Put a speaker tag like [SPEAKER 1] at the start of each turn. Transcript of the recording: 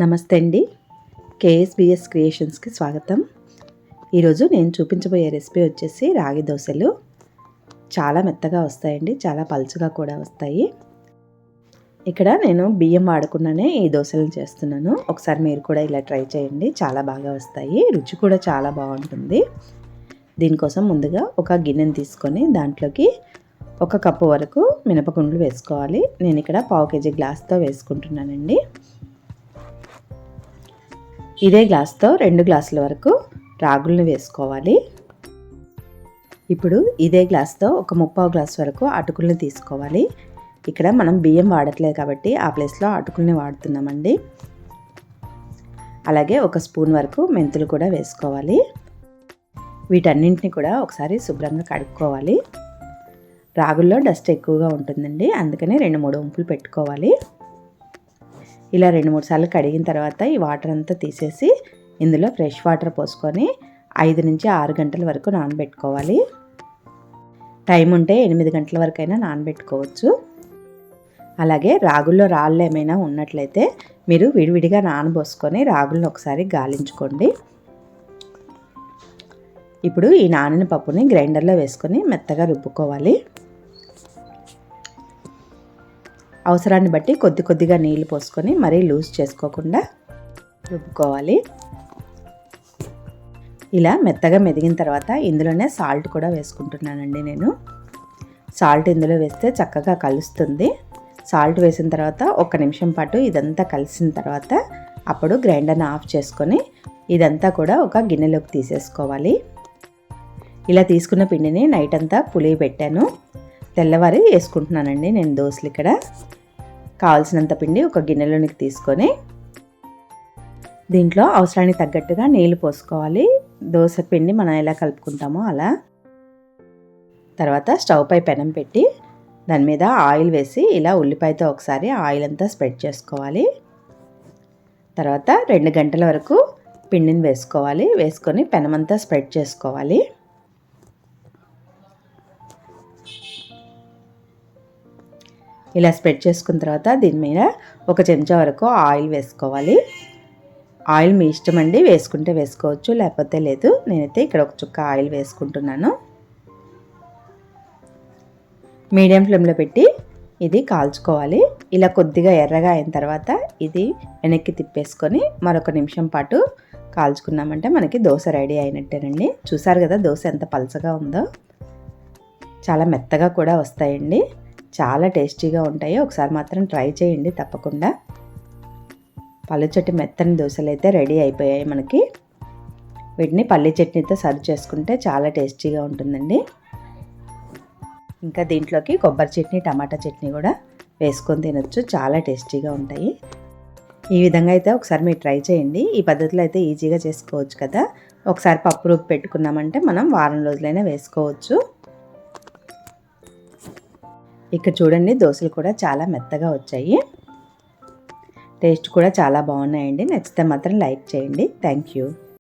[SPEAKER 1] నమస్తే అండి. కేఎస్బిఎస్ క్రియేషన్స్కి స్వాగతం. ఈరోజు నేను చూపించబోయే రెసిపీ వచ్చేసి రాగి దోశలు. చాలా మెత్తగా వస్తాయండి చాలా పలుచగా కూడా వస్తాయి. ఇక్కడ నేను బియ్యం వాడకుండానే ఈ దోశలను చేస్తున్నాను. ఒకసారి మీరు కూడా ఇలా ట్రై చేయండి చాలా బాగా వస్తాయి రుచి కూడా చాలా బాగుంటుంది. దీనికోసం ముందుగా ఒక గిన్నెని తీసుకొని దాంట్లోకి ఒక కప్పు వరకు మినపగుండ్లు వేసుకోవాలి. నేను ఇక్కడ పావు కేజీ గ్లాస్తో వేసుకుంటున్నానండి. ఇదే గ్లాస్తో రెండు గ్లాసుల వరకు రాగులను వేసుకోవాలి. ఇప్పుడు ఇదే గ్లాస్తో ఒక ముప్పావు గ్లాస్ వరకు అటుకుల్ని తీసుకోవాలి. ఇక్కడ మనం బియ్యం వాడట్లేదు కాబట్టి ఆ ప్లేస్లో అటుకుల్ని వాడుతున్నామండి. అలాగే ఒక స్పూన్ వరకు మెంతులు కూడా వేసుకోవాలి. వీటన్నింటిని కూడా ఒకసారి శుభ్రంగా కడుక్కోవాలి. రాగుల్లో డస్ట్ ఎక్కువగా ఉంటుందండి. అందుకని రెండు మూడు ఉంపులు పెట్టుకోవాలి. ఇలా రెండు మూడు సార్లు కడిగిన తర్వాత ఈ వాటర్ అంతా తీసేసి ఇందులో ఫ్రెష్ వాటర్ పోసుకొని ఐదు నుంచి ఆరు గంటల వరకు నానబెట్టుకోవాలి. టైం ఉంటే ఎనిమిది గంటల వరకైనా నానబెట్టుకోవచ్చు. అలాగే రాగుల్లో రాళ్ళు ఏమైనా ఉన్నట్లయితే మీరు విడివిడిగా నానబోసుకొని రాగులను ఒకసారి గాలించుకోండి. ఇప్పుడు ఈ నానిన పప్పుని గ్రైండర్లో వేసుకొని మెత్తగా రుబ్బుకోవాలి. అవసరాన్ని బట్టి కొద్ది కొద్దిగా నీళ్ళు పోసుకొని మరీ లూజ్ చేసుకోకుండా రుబ్బుకోవాలి. ఇలా మెత్తగా మెదిగిన తర్వాత ఇందులోనే సాల్ట్ కూడా వేసుకుంటున్నానండి నేను. సాల్ట్ ఇందులో వేస్తే చక్కగా కలుస్తుంది. సాల్ట్ వేసిన తర్వాత ఒక నిమిషం పాటు ఇదంతా కలిసిన తర్వాత అప్పుడు గ్రైండర్ని ఆఫ్ చేసుకొని ఇదంతా కూడా ఒక గిన్నెలోకి తీసేసుకోవాలి. ఇలా తీసుకున్న పిండిని నైట్ అంతా పులియబెట్టాను. పెట్టాను తెల్లవారి వేసుకుంటున్నానండి నేను దోశలు ఇక్కడ. కావాల్సినంత పిండి ఒక గిన్నెలోనికి తీసుకొని దీంట్లో అవసరానికి తగ్గట్టుగా నీళ్ళు పోసుకోవాలి. దోశ పిండి మనం ఎలా కలుపుకుంటామో అలా. తర్వాత స్టవ్ పై పెనం పెట్టి దాని మీద ఆయిల్ వేసి ఇలా ఉల్లిపాయతో ఒకసారి ఆయిల్ అంతా స్ప్రెడ్ చేసుకోవాలి. తర్వాత రెండు గంటల వరకు పిండిని వేసుకోవాలి. వేసుకొని పెనమంతా స్ప్రెడ్ చేసుకోవాలి. ఇలా స్ప్రెడ్ చేసుకున్న తర్వాత దీని మీద ఒక చెంచా వరకు ఆయిల్ వేసుకోవాలి. ఆయిల్ మీ ఇష్టం అండి వేసుకుంటే వేసుకోవచ్చు లేకపోతే లేదు. నేనైతే ఇక్కడ ఒక చుక్క ఆయిల్ వేసుకుంటున్నాను. మీడియం ఫ్లేమ్లో పెట్టి ఇది కాల్చుకోవాలి. ఇలా కొద్దిగా ఎర్రగా అయిన తర్వాత ఇది వెనక్కి తిప్పేసుకొని మరొక నిమిషం పాటు కాల్చుకున్నామంటే మనకి దోశ రెడీ అయినట్టేనండి. చూసారు కదా దోశ ఎంత పలసగా ఉందో. చాలా మెత్తగా కూడా వస్తాయండి. చాలా టేస్టీగా ఉంటాయి. ఒకసారి మాత్రం ట్రై చేయండి తప్పకుండా. పల్లె మెత్తని దోశలు అయితే రెడీ అయిపోయాయి మనకి. వీటిని పల్లి చట్నీతో సర్వ్ చేసుకుంటే చాలా టేస్టీగా ఉంటుందండి. ఇంకా దీంట్లోకి కొబ్బరి చట్నీ టమాటా చట్నీ కూడా వేసుకొని తినొచ్చు. చాలా టేస్టీగా ఉంటాయి. ఈ విధంగా అయితే ఒకసారి మీరు ట్రై చేయండి. ఈ పద్ధతిలో అయితే ఈజీగా చేసుకోవచ్చు కదా. ఒకసారి పప్పు రూపు పెట్టుకున్నామంటే మనం వారం రోజులైనా వేసుకోవచ్చు. ఇక్కడ చూడండి దోశలు కూడా చాలా మెత్తగా వచ్చాయి. టేస్ట్ కూడా చాలా బాగున్నాయండి. నచ్చితే మాత్రం లైక్ చేయండి. Thank you.